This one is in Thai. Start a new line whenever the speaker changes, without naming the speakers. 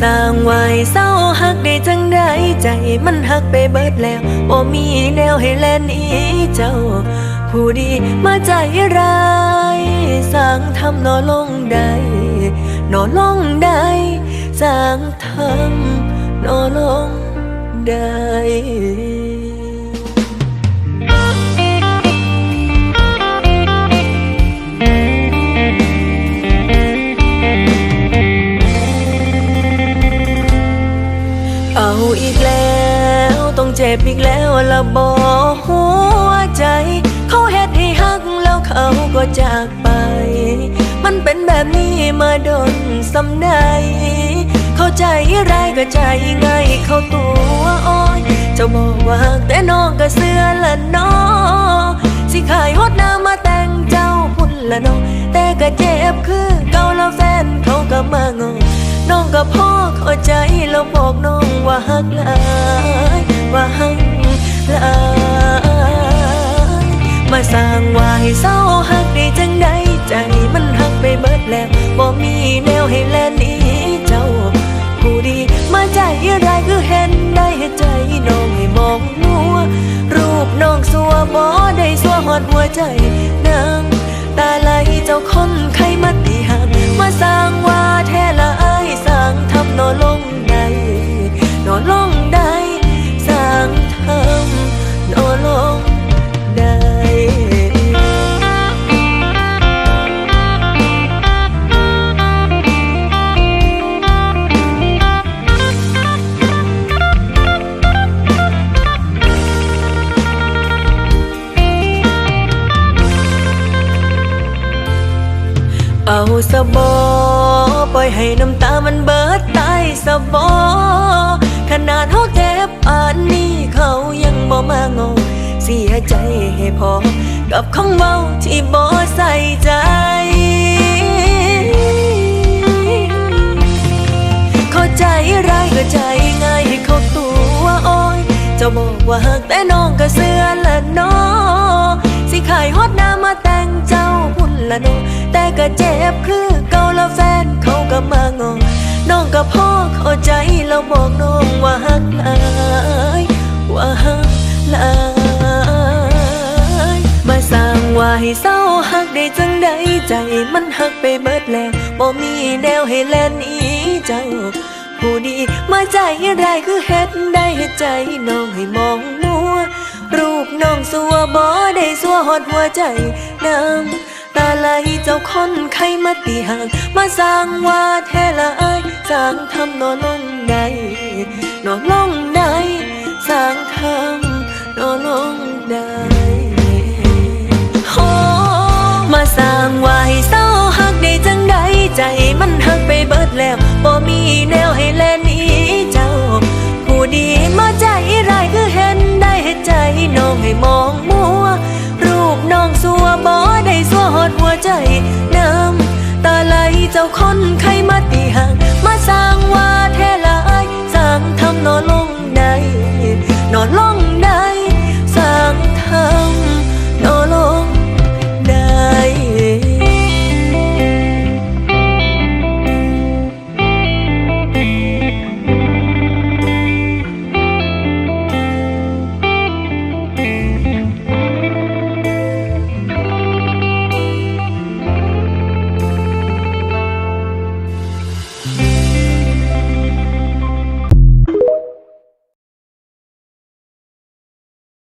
สร้างไว้เศร้าหักได้จังได้ใจมันหักไปเบิดแล้วบ่มีแนวให้แล่นอีเจ้า ผู้ดีมาใจร้ายสร้างทำนอลงได้นอลงได้สร้างทำนอลงได้ อีกแล้ว ต้องเจ็บอีกแล้วละบอหัวใจ เขาเฮ็ดให้หักแล้วเขาก็จากไป มันเป็นแบบนี้มาโดนสำใดเข้าใจไรก็ใจง่ายเข้าตัวอ้อยเจ้าบอกว่าแต่น้องก็เสื้อละน้อสิขายฮอดน้ำมาแต่งเจ้าพุ่นละน้องแต่ก็เจ็บคือเก่าแล้วแฟนเขาก็มางอ น้องกับพ่อเข้าใจแล้วบอกน้องว่าฮักหลายว่าฮักหลายมาสร้างว่าให้เศร้าฮักได้จังใดใจมันฮักไปเบิดแล้วบ่มีแนวให้แลนี้เจ้าผู้ดีมาใจร้ายคือเห็นได้ให้ใจน้องให้มองมัวรูปน้องสัวบ่ได้สัวหอดหัวใจนางตาไหลเจ้าคน เอาสะบอปล่อยให้น้ำตามันเบิดตายสะบอขนาดเขาเจ็บปานนี้เขายังบ่มางอเสียใจให้พอ กับคำเว้าที่บ่ใส่ใจเข้าใจร้ายก็ใจง่ายให้เขาตัวอ้อยจ้าบอกว่าหักแต่น้องก็เสื้อละน้อสิขายฮอด ละน้อแต่ก็เจ็บคือเก่าแล้วแฟนเขาก็มางอน้องกับพ่อเข้าใจแล้วบอกน้องว่าหักหลายว่าหักหลายมาสร้างว่าให้เศร้าหักได้จังใดใจมันหักไปเบิดแล้วบ่มีแนวให้แล่นหนี้เจ้าผู้ดีมาใจไรคือเฮ็ดได้เฮ็ดใจน้องให้มองมัวรูปน้องสัวบ่ได้สัวหดหัวใจน้ำาไหลเจ้าคนใครมาตีห่างมาสร้างว่าแท้ละอายสร้างทำนอนลงได้นอนลงได้สร้างทำนอนลงได้โอ้มาสร้างว่าให้เศร้าหักได้จังใดใจมันหักไปเบิดแล้วบ่มีแนวให้แลนี้เจ้า ผู้ดีมาจ ได้วหอดหัวใจน้ำตาไหลเจ้าคนใครมาตีห่าง